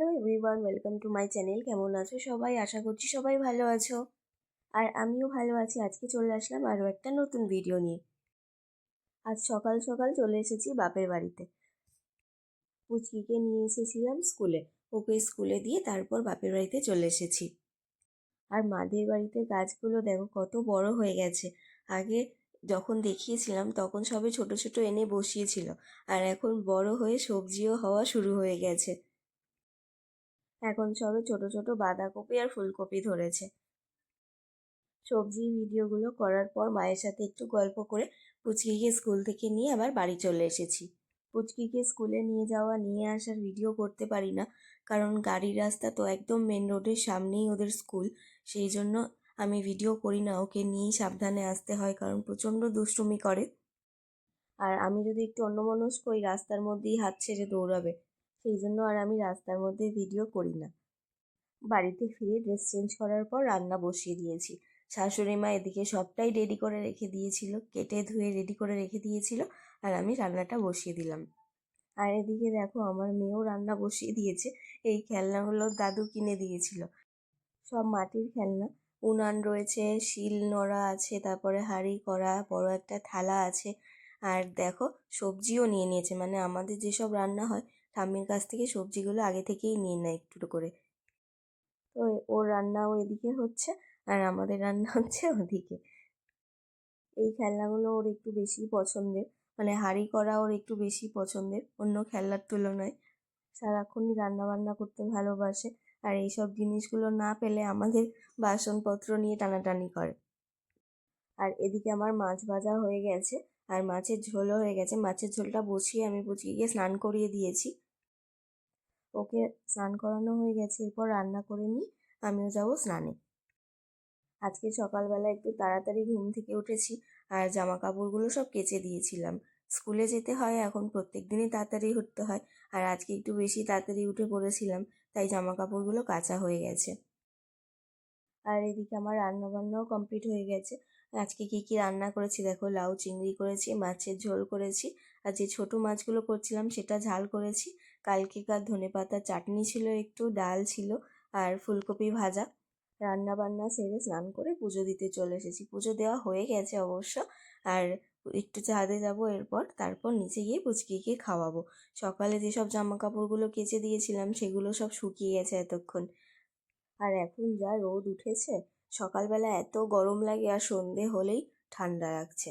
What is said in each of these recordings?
Hello everyone, welcome to my channel. কেমন আছো সবাই? আশা করছি সবাই ভালো আছো। আর আমিও ভালো আছি। আজকে চলে আসলাম আরও একটা নতুন ভিডিও নিয়ে। আজ সকাল সকাল চলে এসেছি বাপের বাড়িতে। পুচকিকে নিয়ে এসেছিলাম স্কুলে। ওকে স্কুলে দিয়ে তারপর বাপের বাড়িতে চলে এসেছি। আর মাদের বাড়িতে গাছগুলো দেখো কত বড় হয়ে গেছে। আগে যখন দেখিয়েছিলাম তখন সবে ছোট ছোট এনে বসিয়েছিল। আর এখন বড় হয়ে সবজিও হওয়া শুরু হয়ে গেছে। এখন সবে ছোট ছোট বাঁধাকপি আর ফুলকপি ধরেছে। সবজি ভিডিওগুলো করার পর মায়ের সাথে একটু গল্প করে পুচকিকে স্কুল থেকে নিয়ে আবার বাড়ি চলে এসেছি। পুচকিকে স্কুলে নিয়ে যাওয়া, নিয়ে আসার ভিডিও করতে পারি না, কারণ গাড়ির রাস্তা তো একদম মেন রোডের সামনেই ওদের স্কুল। সেই জন্য আমি ভিডিও করি না, ওকে নিয়েই সাবধানে আসতে হয়, কারণ প্রচণ্ড দুষ্টুমি করে। আর আমি যদি একটু অন্যমনস্ক ওই রাস্তার মধ্যেই হাত ছেড়ে দৌড়াবে সেই জন্য আর আমি রাস্তার মধ্যে ভিডিও করি না। বাড়িতে ফিরে ড্রেস চেঞ্জ করার পর রান্না বসিয়ে দিয়েছি। শাশুড়ি মা এদিকে সবটাই রেডি করে রেখে দিয়েছিল, কেটে ধুয়ে রেডি করে রেখে দিয়েছিল আর আমি রান্নাটা বসিয়ে দিলাম। আর এদিকে দেখো আমার মেয়েও রান্না বসিয়ে দিয়েছে, এই খেলনাগুলো দাদু কিনে দিয়েছিল। সব মাটির খেলনা, উনান রয়েছে, শিল নোড়া আছে, তারপরে হাঁড়ি করা বড় একটা থালা আছে। আর দেখো সবজিও নিয়ে নিয়েছে মানে আমাদের যেসব রান্না হয় ঠাম্মির কাছ থেকে সবজিগুলো আগে থেকেই নিয়ে নেয় একটু করে। তো ওর রান্নাও এদিকে হচ্ছে আর আমাদের রান্না হচ্ছে ওদিকে। এই খেলনাগুলো ওর একটু বেশি পছন্দের। মানে হাঁড়ি করা ওর একটু বেশি পছন্দের, অন্য খেলনার তুলনায়। সারাক্ষণই রান্না বান্না করতে ভালোবাসে আর এইসব জিনিসগুলো না পেলে আমাদের বাসনপত্র নিয়ে টানাটানি করে। আর এদিকে আমার মাছ ভাজা হয়ে গেছে। আর মাছের ঝোলও হয়ে গেছে। মাছের ঝোলটা বসিয়ে আমি গিয়ে স্নান করিয়ে দিয়েছি। ওকে স্নান করানো হয়ে গেছে। এরপর রান্না করে নিই। আমিও যাব স্নানে। আজকে সকালবেলা একটু তাড়াতাড়ি ঘুম থেকে উঠেছি আর জামা কাপড়গুলো সব কেচে দিয়েছিলাম। স্কুলে যেতে হয়, এখন প্রত্যেক দিনই তাড়াতাড়ি উঠতে হয়। আর আজকে একটু বেশি তাড়াতাড়ি উঠে পড়েছিলাম, তাই জামা কাপড়গুলো কাচা হয়ে গেছে। আর এদিকে আমার রান্না বান্নাও কমপ্লিট হয়ে গেছে। আজকে কী কী রান্না করেছি? দেখো, লাউ, চিংড়ি করেছি, মাছের ঝোল করেছি, আর যে ছোটো মাছগুলো করছিলাম সেটা ঝাল করেছি। কালকেকার ধনে পাতা চাটনি ছিল একটু, ডাল ছিল, আর ফুলকপি ভাজা। রান্না বান্না সেরে স্নান করে পুজো দিতে চলে এসেছি। পুজো দেওয়া হয়ে গেছে অবশ্য, আর একটু ছাদে যাব এরপর, তারপর নিচে গিয়ে পুচকিকে খাওয়াবো। সকালে যেসব জামা কাপড়গুলো কেচে দিয়েছিলাম, সেগুলো সব শুকিয়ে গেছে এতক্ষণ। আর এখন যা রোদ উঠেছে সকালবেলা এত গরম লাগে আর সন্ধে হলেই ঠান্ডা লাগছে।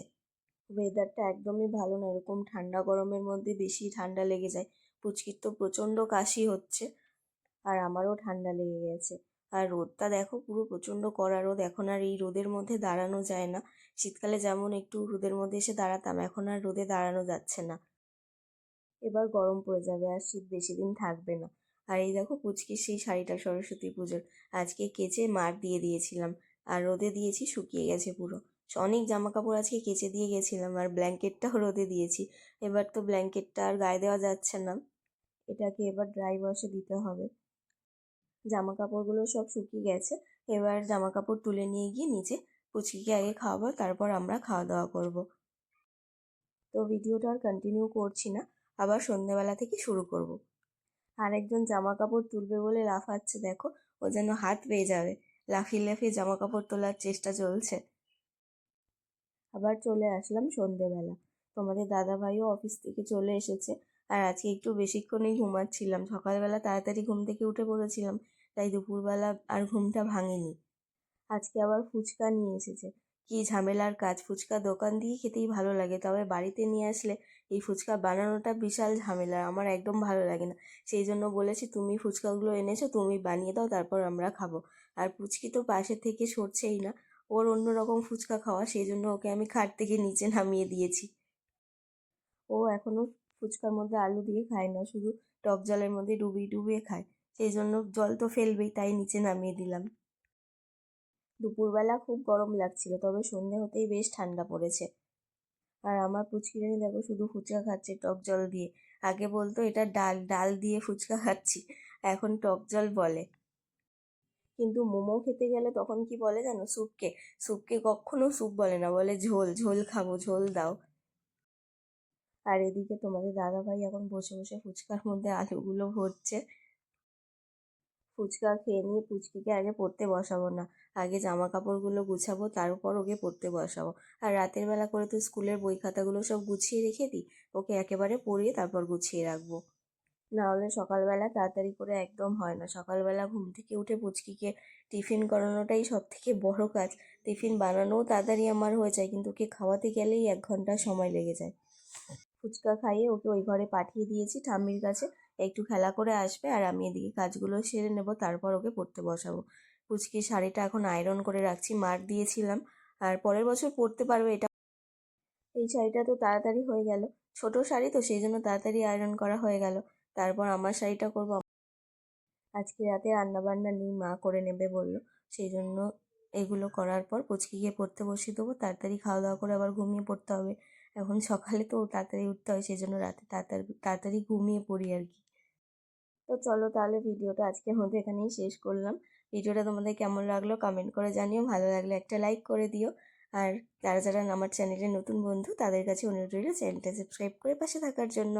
ওয়েদারটা একদমই ভালো না, এরকম ঠান্ডা গরমের মধ্যে বেশি ঠান্ডা লেগে যায়। পুচকির তো প্রচণ্ড কাশি হচ্ছে আর আমারও ঠান্ডা লেগে গেছে। আর রোদটা দেখো, পুরো প্রচণ্ড কড়া রোদ। এখন আর এই রোদের মধ্যে দাঁড়ানো যায় না। শীতকালে যেমন একটু রোদের মধ্যে এসে দাঁড়াতাম, এখন আর রোদে দাঁড়ানো যাচ্ছে না। এবার গরম পড়ে যাবে আর শীত বেশি দিন থাকবে না। আর এই দেখো পুচকির সেই শাড়িটা সরস্বতী পুজোর। আজকে কেচে মার দিয়ে দিয়েছিলাম। আর রোদে দিয়েছি, শুকিয়ে গেছে পুরো। অনেক জামা কাপড় আজকে কেচে দিয়ে গেছিলাম আর ব্ল্যাঙ্কেটটাও রোদে দিয়েছি। এবার তো ব্ল্যাঙ্কেটটা আর গায়ে দেওয়া যাচ্ছে না। এটাকে এবার ড্রাই ওয়াশে দিতে হবে। জামা কাপড়গুলো সব শুকিয়ে গেছে। এবার জামা কাপড় তুলে নিয়ে গিয়ে নিচে পুচকিকে আগে খাওয়াবো, তারপর আমরা খাওয়া দাওয়া করব। তো ভিডিওটা আর কন্টিনিউ করছি না। আবার সন্ধ্যেবেলা থেকে শুরু করব। আরেকজন জামা কাপড় তুলবে বলে লাফাচ্ছে, দেখো, ও যেন হাত পেয়ে যাবে। লাফিয়ে লাফিয়ে জামা কাপড় তোলার চেষ্টা চলছে। আবার চলে আসলাম সন্ধেবেলা। তোমাদের দাদা ভাইও অফিস থেকে চলে এসেছে। আর আজকে একটু বেশিক্ষণই ঘুমাচ্ছিলাম। সকালবেলা তাড়াতাড়ি ঘুম থেকে উঠে পড়েছিলাম, তাই দুপুরবেলা আর ঘুমটা ভাঙেনি। আজকে আবার ফুচকা নিয়ে এসেছে। কি ঝামেলার কাজ? ফুচকা দোকান দিয়ে খেতেই ভালো লাগে। তবে বাড়িতে নিয়ে আসলে এই ফুচকা বানানোটা বিশাল ঝামেলা, আমার একদম ভালো লাগে না। সেই জন্য বলেছি, তুমি ফুচকাগুলো এনেছো, তুমি বানিয়ে দাও, তারপর আমরা খাব। আর পুচকি তো পাশে থেকে সরছেই না, ওর অন্য রকম ফুচকা খাওয়া, সেই জন্য ওকে আমি খাট থেকে নিচে নামিয়ে দিয়েছি। ও এখনও ফুচকার মধ্যে আলু দিয়ে খায় না, শুধু টক জলের মধ্যে ডুবিয়ে ডুবিয়ে খায়। সেই জন্য জল তো ফেলবেই, তাই নিচে নামিয়ে দিলাম। দুপুরবেলা খুব গরম লাগছিল, তবে সন্ধে হতেই বেশ ঠান্ডা পড়েছে। আর আমার পুচকিরানি দেখো শুধু ফুচকা খাচ্ছে, টক জল দিয়ে। আগে বলতো এটা ডাল ডাল দিয়ে ফুচকা খাচ্ছি, এখন টক জল বলে। কিন্তু মোমো খেতে গেলে তখন কি বলে জানো? স্যুপকে। স্যুপকে কখনো স্যুপ বলে না, বলে ঝোল ঝোল খাব, ঝোল দাও। আর এদিকে তোমাদের দাদাভাই এখন বসে বসে ফুচকার মধ্যে আলুগুলো ভরছে। ফুচকা খেয়ে নিয়ে পুচকিকে আগে পড়তে বসাবো না। আগে জামা কাপড়গুলো গুছাবো, তারপর ওকে পড়তে বসাবো। আর রাতের বেলা করে তো স্কুলের বই খাতাগুলো সব গুছিয়ে রেখে দিই, ওকে একেবারে পড়িয়ে তারপর গুছিয়ে রাখব। না হলে সকালবেলা তাড়াতাড়ি করে একদম হয় না। সকালবেলা ঘুম থেকে উঠে পুচকিকে টিফিন করানোটাই সব থেকে বড় কাজ। টিফিন বানানোও তাড়াতাড়ি আমার হয়ে যায়, কিন্তু ওকে খাওয়াতে গেলেই এক ঘণ্টা সময় লেগে যায়। ফুচকা খাইয়ে ওকে ওই ঘরে পাঠিয়ে দিয়েছি ঠাম্মির কাছে। একটু খেলা করে আসবে আর আমি এদিকে কাজগুলো সেরে নেব, তারপর ওকে পড়তে বসাবো। পুচকির শাড়িটা এখন আয়রন করে রাখছি মার দিয়েছিলাম। আর পরের বছর পরতে পারবে এটা। এই শাড়িটা তো তাড়াতাড়ি হয়ে গেল। ছোট শাড়ি তো, সেই জন্য তাড়াতাড়ি আয়রন করা হয়ে গেল। তারপর আমার শাড়িটা করব আজকে রাতে রান্নাবান্না নেই, মা করে নেবে বলল। সেই জন্য এগুলো করার পর পুচকিকে পড়তে বসিয়ে দেবো। তাড়াতাড়ি খাওয়া দাওয়া করে আবার ঘুমিয়ে পড়তে হবে। এখন সকালে তো তাড়াতাড়ি উঠতে হয়, সেই জন্য রাতে তাড়াতাড়ি তাড়াতাড়ি ঘুমিয়ে পড়ি আর কি। তো চলো তাহলে ভিডিওটা আজকে মধ্যে এখানেই শেষ করলাম। ভিডিওটা তোমাদের কেমন লাগল কমেন্ট করে জানিও। ভালো লাগলে একটা লাইক করে দিও। আর যারা যারা আমার চ্যানেলের নতুন বন্ধু, তাদের কাছে অনুরোধ রইল চ্যানেলটা সাবস্ক্রাইব করে পাশে থাকার জন্য।